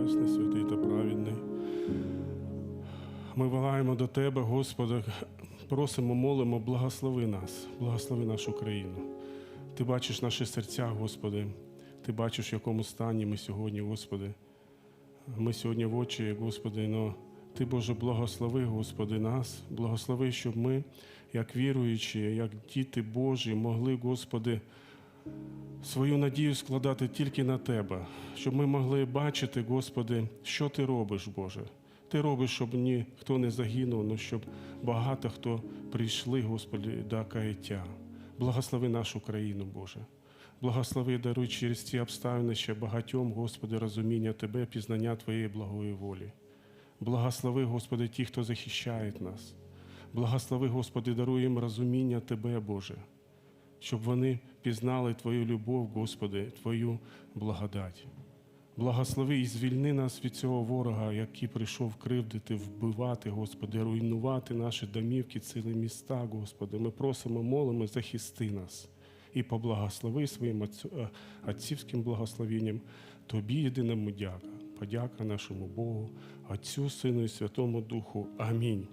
Небесний, святий та праведний. Ми вагаємо до Тебе, Господи, просимо, молимо, благослови нас, благослови нашу країну. Ти бачиш наші серця, Господи. Ти бачиш, в якому стані ми сьогодні, Господи. Ми сьогодні в очі, Господи, но Ти, Боже, благослови, Господи, нас, благослови, щоб ми, як віруючі, як діти Божі, могли, Господи, свою надію складати тільки на Тебе, щоб ми могли бачити, Господи, що Ти робиш, Боже. Ти робиш, щоб ніхто не загинув, але щоб багато хто прийшли, Господи, до каяття. Благослови нашу країну, Боже. Благослови, даруй через ці обставини ще багатьом, Господи, розуміння Тебе, пізнання Твоєї благої волі. Благослови, Господи, ті, хто захищає нас. Благослови, Господи, даруй їм розуміння Тебе, Боже, щоб вони пізнали Твою любов, Господи, Твою благодать. Благослови і звільни нас від цього ворога, який прийшов кривдити, вбивати, Господи, руйнувати наші домівки, цілі міста, Господи. Ми просимо, молимо, захисти нас і поблагослови своїм е, отцівським благословенням. Тобі єдиному дяка. Подяка нашому Богу, Отцю, Сину і Святому Духу. Амінь.